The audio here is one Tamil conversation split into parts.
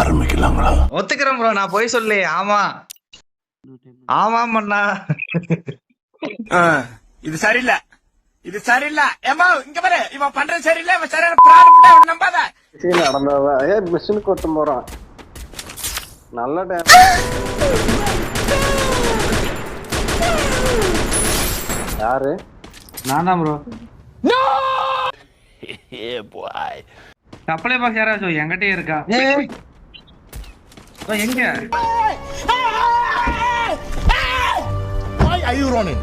ஆரம்பிக்கலாங்களா ஒத்துக்கிறேன் ப்ரோ நான் போய் சொல்லி. ஆமா. ஆமாம் அண்ணா. இது சரியில்லை. இது சரியில்லை. ஏமா இங்க பாரு. இவன் பண்றது சரியில்லை. இவன் சரியான ப்ராப்ளம் நம்பாத. சீன் நடந்ததா ஏ மிஷின் கொட்டும் போறான். நல்ல டேம் யாரு? நான் ப்ரோ சப்ளை பாக்ஸ் யாராச்சும் என்கிட்டயே இருக்கா ஓ, எங்க Why are you running? Why are you running?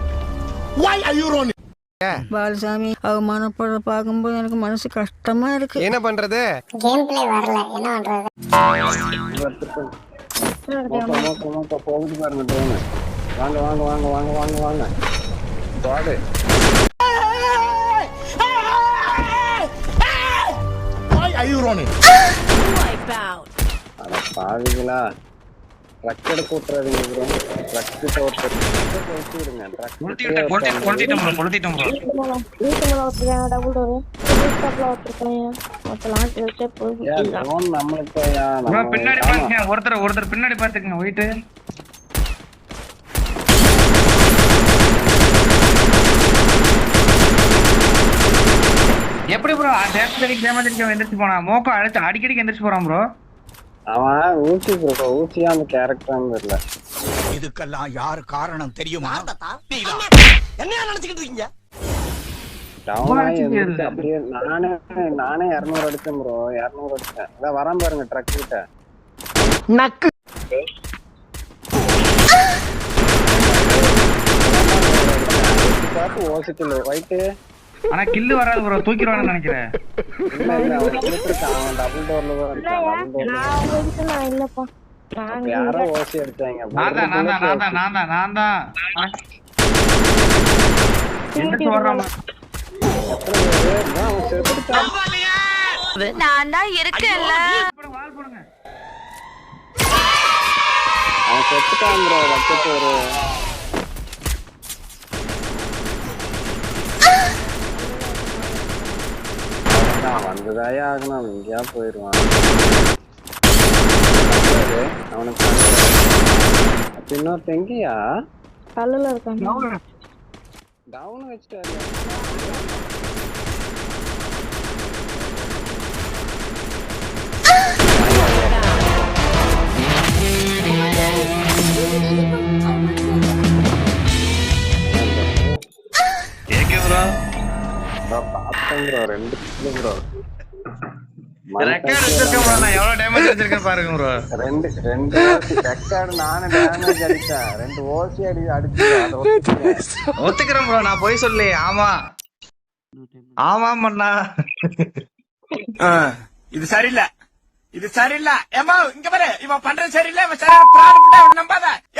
Balasamy அவமானப்பட பார்க்கும்போது எனக்கு மனசு கஷ்டமா இருக்கு. என்ன பண்றது? கேம் பிளே வரல. என்ன பண்றது? போகுது பாருங்க வாங்க வாங்க வாங்க வாங்க வாங்க வாங்க பாடு Why are you running? அட பாவிங்களா ட்ரக் எடுக்க விட்டுறாதீங்க ப்ரோ ட்ரக் கிட்ட ஒருத்தர் கொளுத்தி விடுங்க truck bro bro double door போய் நம்மளுக்கு ப்ரோ நம்ம- பின்னாடி. பாருங்க. ஒருத்தர் ஒருத்தர் பின்னாடி பாத்துக்கங்க போயிட்டு. எப்படி ப்ரோ அடிக்க டேமேஜ் அடிக்க எந்திரிச்சு போனா மோக்கோ அடிச்சு அடிக்கடிக்கு எந்திரிச்சு போறான் ப்ரோ அவன் ஊசி ப்ரோ ஊசியா அந்த கேரக்டர்னு தெரியல இதுக்கெல்லாம் யார் காரணம் தெரியுமா என்ன நினைச்சுக்கிட்டு இருக்கீங்க. அப்படியே நானே நானே இரநூறு அடிச்சேன் ப்ரோ இரநூறு அடிச்சேன் அதான் வரான் பாருங்க ட்ரக் கிட்ட நக்கு பார்த்து ஓசிக்கல ரைட்டு ஆனா கில்லு வராது ப்ரோ. தூக்கிடுவான்னு நினைக்கிறேன். இல்ல இல்ல அவன் டபுள் டோர்ல நான் இல்லப்பா. யாரோ ஓசி தான் நான் தான் நான் தான் நான் தான் நான் தான் எந்திரிச்சு வர்றான் எத்தனை பேரு? அதான் அவன் செத்துட்டான். நான் தான் இருக்கேன்ல. வால் போடுங்க. அவன் செத்துட்டான் ப்ரோ வக்கத்து வந்துதாயே ஆகணும். அவன் எங்கேயா போயிடுவான் அவனுக்கு அப்ப இன்னொருத்த எங்கேயா கல்லுல இருக்காங்க. டவுன். வச்சுட்டாரு ப்ரோ ரெண்டு ப்ரோ ரெக்கார்ட் வச்சிருக்கேன் ப்ரோ நான் எவ்வளவு டேமேஜ் வச்சிருக்கேன் பாருங்க ப்ரோ ரெண்டு ரெண்டு ரெக்கார்டு டேமேஜ் அடிச்சேன். ரெண்டு ஓசி அடி அடிச்சு அதை ஒத்துக்கிறேன். ப்ரோ நான் போய் சொல்லி. ஆமா. ஆமாம் அண்ணா இது சரியில்லை. இது சரியில்லை. ஏமா இங்க பாரு. இவன் பண்றது சரியில்லை. இவன் நம்பாத.